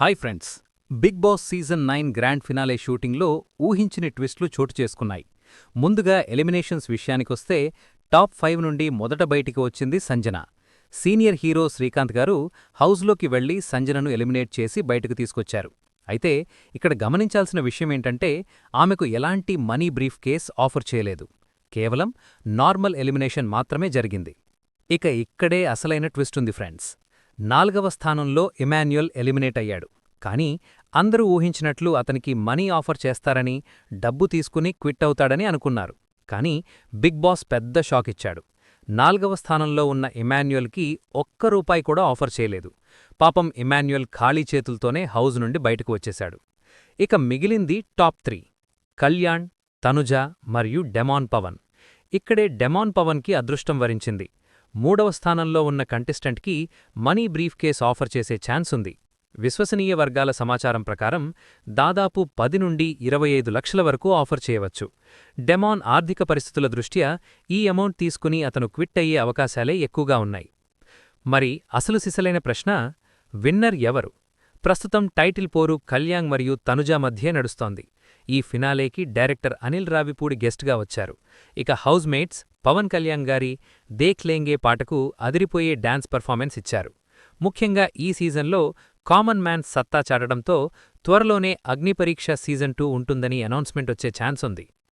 Hi friends. Big boss season nine grand finale షూటింగ్లో ఊహించిన ట్విస్టులు చోటు చేసుకున్నాయి. ముందుగా ఎలిమినేషన్స్ విషయానికొస్తే టాప్ ఫైవ్ నుండి మొదట బయటికి వచ్చింది సంజన. సీనియర్ హీరో శ్రీకాంత్ గారు హౌస్లోకి వెళ్ళి సంజనను ఎలిమినేట్ చేసి బయటకు తీసుకొచ్చారు. అయితే ఇక్కడ గమనించాల్సిన విషయమేంటంటే ఆమెకు ఎలాంటి మనీ బ్రీఫ్ కేస్ ఆఫర్ చేయలేదు. కేవలం నార్మల్ ఎలిమినేషన్ మాత్రమే జరిగింది. ఇక ఇక్కడే అసలైన ట్విస్ట్ ఉంది ఫ్రెండ్స్. నాల్గవ స్థానంలో ఇమాన్యుయల్ ఎలిమినేట్ అయ్యాడు. కానీ అందరూ ఊహించినట్లు అతనికి మనీ ఆఫర్ చేస్తారని డబ్బు తీసుకుని క్విట్ అవుతాడని అనుకున్నారు. కానీ బిగ్ బాస్ పెద్ద షాక్ ఇచ్చాడు. నాల్గవ స్థానంలో ఉన్న ఇమాన్యుయల్కి ఒక్క రూపాయి కూడా ఆఫర్ చేయలేదు. పాపం ఇమాన్యుయల్ ఖాళీ చేతులతోనే హౌజ్ నుండి బయటకు వచ్చేశాడు. ఇక మిగిలింది టాప్ త్రీ కళ్యాణ్ తనుజ మరియు డెమాన్ పవన్. ఇక్కడే డెమాన్ పవన్కి అదృష్టం వరించింది. మూడవ స్థానంలో ఉన్న కంటెస్టెంట్కి మనీ బ్రీఫ్ కేస్ ఆఫర్ చేసే ఛాన్స్ ఉంది. విశ్వసనీయ వర్గాల సమాచారం ప్రకారం దాదాపు పది నుండి ఇరవై ఐదు లక్షల వరకు ఆఫర్ చేయవచ్చు. డెమాన్ ఆర్థిక పరిస్థితుల దృష్ట్యా ఈ అమౌంట్ తీసుకుని అతను క్విట్ అయ్యే అవకాశాలే ఎక్కువగా ఉన్నాయి. మరి అసలు సిసలైన ప్రశ్న విన్నర్ ఎవరు? ప్రస్తుతం టైటిల్ పోరు కళ్యాంగ్ మరియు తనుజా మధ్యే నడుస్తోంది. ఈ ఫినాలేకి డైరెక్టర్ అనిల్ రావిపూడి గెస్ట్గా వచ్చారు. ఇక హౌస్మేట్స్ పవన్ కళ్యాణ్ గారి దేఖ్లేంగే పాటకు అదిరిపోయే డాన్స్ పర్ఫార్మెన్స్ ఇచ్చారు. ముఖ్యంగా ఈ సీజన్లో కామన్ మ్యాన్ సత్తా చాటడంతో త్వరలోనే అగ్నిపరీక్ష సీజన్ టూ ఉంటుందని అనౌన్స్మెంట్ వచ్చే ఛాన్స్ ఉంది.